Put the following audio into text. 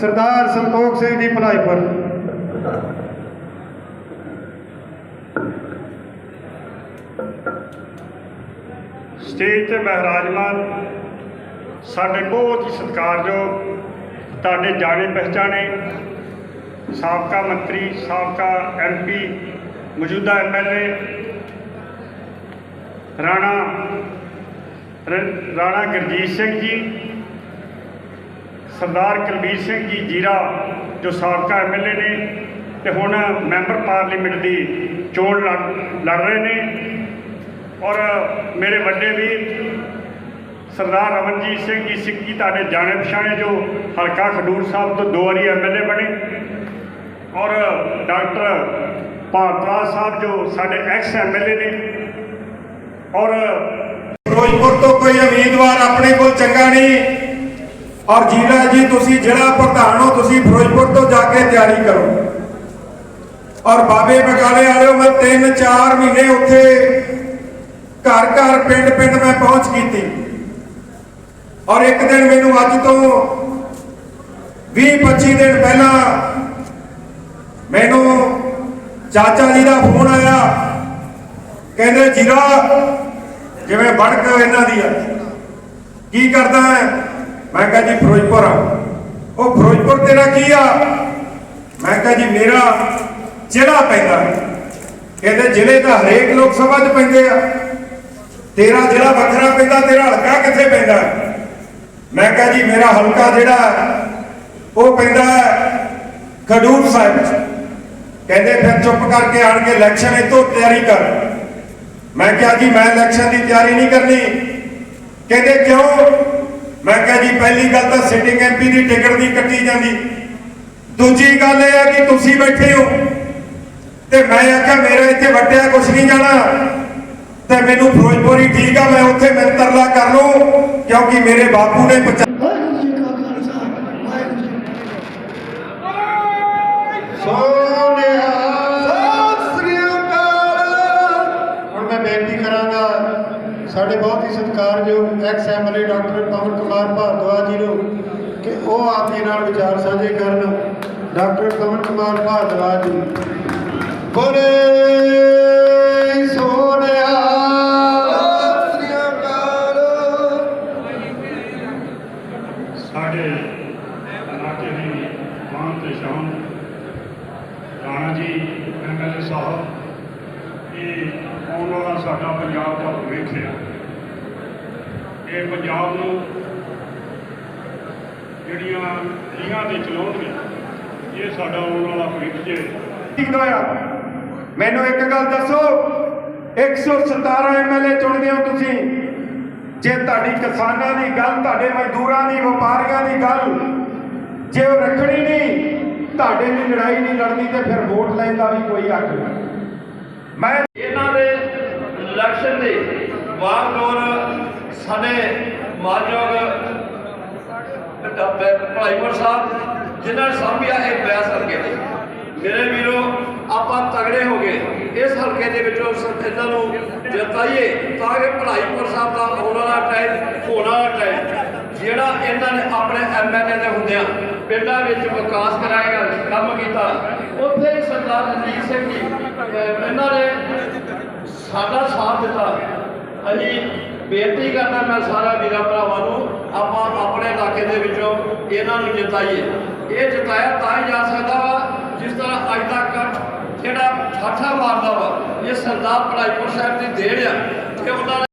ਸਰਦਾਰ Santokh Singh ji Bhalaipur. Stage ਤੇ ਮਹਾਰਾਜਮਾਨ, ਸਾਡੇ ਬਹੁਤ ਹੀ ਸਤਿਕਾਰਯੋਗ, ਤੁਹਾਡੇ ਜਾਣੇ ਪਛਾਣੇ ਸਾਬਕਾ ਮੰਤਰੀ, ਸਾਬਕਾ ਐਮਪੀ ਮੌਜੂਦਾ ਐਮਐਲਏ ਰਾਣਾ ਰਾਣਾ ਗੁਰਜੀਤ ਸਿੰਘ ਜੀ ਸਰਦਾਰ ਕੁਲਬੀਰ ਸਿੰਘ ਜੀ ਜੀਰਾ, ਜੋ ਸਾਬਕਾ ਐਮਐਲਏ ਨੇ ਤੇ ਹੁਣ ਮੈਂਬਰ ਪਾਰਲੀਮੈਂਟ ਦੀ ਚੋਣ ਲੜ ਲੜ ਰਹੇ ਨੇ। ਔਰ ਮੇਰੇ ਵੱਡੇ ਵੀਰ ਸਰਦਾਰ ਰਮਨਜੀਤ ਸਿੰਘ ਜੀ ਸਿੱਕੀ, ਤੁਹਾਡੇ ਜਾਣੇ ਪਛਾਣੇ ਜੋ ਹਲਕਾ ਖਡੂਰ ਸਾਹਿਬ ਤੋਂ ਦੋ ਵਾਰੀ ਐਮਐਲਏ ਬਣੇ। ਔਰ ਡਾਕਟਰ ਭਾਰਤਰਾਜ ਸਾਹਿਬ ਜੋ ਸਾਡੇ ਐਕਸ ਐਮਐਲਏ ਨੇ। ਔਰ ਫਿਰੋਜ਼ਪੁਰ ਤੋਂ ਕੋਈ ਉਮੀਦਵਾਰ ਆਪਣੇ ਕੋਲ ਚੰਗਾ ਨਹੀਂ। ਔਰ ਜੀਰਾ ਜੀ, ਤੁਸੀਂ ਜਿਹੜਾ ਪ੍ਰਧਾਨ ਹੋ, ਤੁਸੀਂ ਫਿਰੋਜ਼ਪੁਰ ਤੋਂ ਜਾ ਕੇ ਤਿਆਰੀ ਕਰੋ। ਔਰ ਬਾਬੇ ਬਗਾਲੇ ਵਾਲਿਓ, ਮੈਂ 3-4 ਮਹੀਨੇ ਉੱਥੇ ਘਰ ਘਰ, ਪਿੰਡ ਪਿੰਡ ਮੈਂ ਪਹੁੰਚ ਕੀਤੀ। ਔਰ ਇੱਕ ਦਿਨ ਮੈਨੂੰ ਅੱਜ ਤੋਂ 20-25 ਦਿਨ ਪਹਿਲਾਂ ਮੈਨੂੰ ਚਾਚਾ ਜੀ ਦਾ ਫੋਨ ਆਇਆ। ਕਹਿੰਦੇ, ਜੀਰਾ, ਜਿਵੇਂ ਬੜਕ ਇਹਨਾਂ ਦੀ ਆ। ਕੀ ਕਰਦਾ ਹੈ? ਮੈਂ ਕਿਹਾ ਜੀ ਫਿਰੋਜ਼ਪੁਰ ਆ। ਉਹ ਫਿਰੋਜ਼ਪੁਰ ਤੇਰਾ ਕੀ ਆ? ਮੈਂ ਕਿਹਾ ਜੀ ਮੇਰਾ ਜ਼ਿਲ੍ਹਾ ਪੈਂਦਾ ਕਹਿੰਦੇ ਜ਼ਿਲ੍ਹੇ ਤਾਂ ਹਰੇਕ ਲੋਕ ਸਭਾ 'ਚ ਪੈਂਦੇ ਆ। ਤੇਰਾ ਜ਼ਿਲ੍ਹਾ ਵੱਖਰਾ ਪੈਂਦਾ, ਤੇਰਾ ਹਲਕਾ ਕਿੱਥੇ ਪੈਂਦਾ ਮੈਂ ਕਿਹਾ ਜੀ ਮੇਰਾ ਹਲਕਾ ਜਿਹੜਾ ਉਹ ਪੈਂਦਾ ਖਡੂਰ ਸਾਹਿਬ 'ਚ। ਕਹਿੰਦੇ ਫਿਰ ਚੁੱਪ ਕਰਕੇ ਆਣ ਕੇ ਇਲੈਕਸ਼ਨ ਇਤੋਂ ਤਿਆਰੀ ਕਰ। ਮੈਂ ਕਿਹਾ ਜੀ ਮੈਂ ਇਲੈਕਸ਼ਨ ਦੀ ਤਿਆਰੀ ਨਹੀਂ ਕਰਨੀ। ਕਹਿੰਦੇ ਕਿਉਂ? ਮੈਂ ਕਿਹਾ ਜੀ ਪਹਿਲੀ ਗੱਲ ਤਾਂ ਸਿਟਿੰਗ ਐਮਪੀ ਦੀ ਟਿਕਟ ਨਹੀਂ ਕੱਟੀ ਜਾਂਦੀ। ਦੂਜੀ ਗੱਲ ਇਹ ਹੈ ਕਿ ਤੁਸੀਂ ਬੈਠੇ ਹੋ ਤੇ ਮੈਂ ਆਖਿਆ ਮੇਰਾ ਇੱਥੇ ਵੱਟਿਆ ਕੁਛ ਨਹੀਂ ਜਾਣਾ। ਤੇ ਮੈਨੂੰ ਫਿਰੋਜ਼ਪੁਰ ਠੀਕ ਆ ਮੈਂ ਉੱਥੇ ਮਿੰਤਰਲਾ ਕਰ ਲੂੰ ਕਿਉਂਕਿ ਮੇਰੇ ਬਾਪੂ ਨੇ ਹੁਣ ਮੈਂ ਬੇਨਤੀ ਕਰਾਂਗਾ ਸਾਡੇ ਸਤਿਕਾਰਯੋਗ ex MLA doctor Pawan Kumar Bhardwaj ji ਨੂੰ ਕਿ ਉਹ ਆਪ ਨਾਲ ਵਿਚਾਰ ਸਾਂਝੇ ਕਰਨ। ਡਾਕਟਰ ਪਵਨ ਕੁਮਾਰ ਭਾਰਦਵਾਜ ਜੀ। ਬੋਲੇ ਸੋਨਿਆ ਸਾਡੇ ਇਲਾਕੇ ਦੀ ਮਾਨ ਤੇ ਸ਼ਾਨ। ਰਾਣਾ ਜੀ, ਐਮਐਲਏ ਸਾਹਿਬ, ਇਹ ਆਉਣ ਵਾਲਾ ਸਾਡਾ ਪੰਜਾਬ ਦਾ ਭਵਿੱਖ ਹੈ ਇਹ ਪੰਜਾਬ ਨੂੰ ਜਿਹੜੀਆਂ ਲੀਹਾਂ ਦੇ ਚਲਾਉਣਗੇ ਇਹ ਸਾਡਾ ਆਉਣ ਵਾਲਾ ਭਵਿੱਖ ਜੇ। ਠੀਕ ਹੋਇਆ। ਮੈਨੂੰ ਇੱਕ ਗੱਲ ਦੱਸੋ 117 ਐਮਐਲਏ ਚੁਣਦੇ ਹੋ ਤੁਸੀਂ। ਜੇ ਤੁਹਾਡੀ ਕਿਸਾਨਾਂ ਦੀ ਗੱਲ ਤੁਹਾਡੇ ਮਜ਼ਦੂਰਾਂ ਦੀ ਵਪਾਰੀਆਂ ਦੀ ਗੱਲ ਜੇ ਉਹ ਰੱਖਣੀ ਨਹੀਂ ਤੁਹਾਡੇ ਲਈ ਲੜਾਈ ਨਹੀਂ ਲੜਨੀ ਤੇ ਫਿਰ ਵੋਟ ਲੈਣ ਦਾ ਵੀ ਕੋਈ ਹੱਕ ਨਹੀਂ। ਮੈਂ ਇਹਨਾਂ ਦੇ ਇਲੈਕਸ਼ਨ ਦੇ ਵਾਰਡੋਰ ਸਾਡੇ ਮਾਨਯੋਗ ਭਾਈਵਰ ਸਾਹਿਬ, ਜਿਨ੍ਹਾਂ ਨੇ ਸਾਂਭਿਆ ਇਹ ਬਿਆਸ ਹਲਕੇ ਦੇ ਮੇਰੇ ਵੀਰੋ, ਆਪਾਂ ਤਗੜੇ ਹੋ ਗਏ। ਇਸ ਹਲਕੇ ਦੇ ਵਿੱਚੋਂ ਸ- ਇਹਨਾਂ ਨੂੰ ਜਿਤਾਈਏ ਤਾਂ ਕਿ ਭਲਾਈਪੁਰ ਸਾਹਿਬ ਦਾ ਆਉਣ ਵਾਲਾ ਟਾਈਮ, ਹੋਣ ਵਾਲਾ ਟਾਈਮ, ਜਿਹੜਾ ਇਹਨਾਂ ਨੇ ਆਪਣੇ ਐਮਐਲਏ ਦੇ ਹੁੰਦਿਆਂ ਪਿੰਡਾਂ ਵਿੱਚ ਵਿਕਾਸ ਕਰਾਇਆ, ਕੰਮ ਕੀਤਾ। ਉੱਥੇ ਹੀ ਸਰਦਾਰ ਰਣਜੀਤ ਸਿੰਘ ਜੀ ਇਹਨਾਂ ਨੇ ਸਾਡਾ ਸਾਥ ਦਿੱਤਾ। ਅਸੀਂ ਬੇਨਤੀ ਕਰਦਾ ਮੈਂ ਸਾਰਾ ਵੀਰਾਂ ਭਰਾਵਾਂ ਨੂੰ, ਆਪਾਂ ਆਪਣੇ ਇਲਾਕੇ ਦੇ ਵਿੱਚੋਂ ਇਹਨਾਂ ਨੂੰ ਜਿਤਾਈਏ। ਇਹ ਜਿਤਾਇਆ ਤਾਂ ਹੀ ਜਾ ਸਕਦਾ ਵਾ, ਜਿਸ ਤਰ੍ਹਾਂ ਅੱਜ ਤੱਕ ਜਿਹੜਾ ਠਾਠਾ ਮਾਰਦਾ ਵਾ, ਇਹ ਸਰਦਾਰ ਭਲਾਈਪੁਰ ਸਾਹਿਬ ਦੀ ਦੇਣ ਆ ਕਿ ਉਹਨਾਂ ਨੇ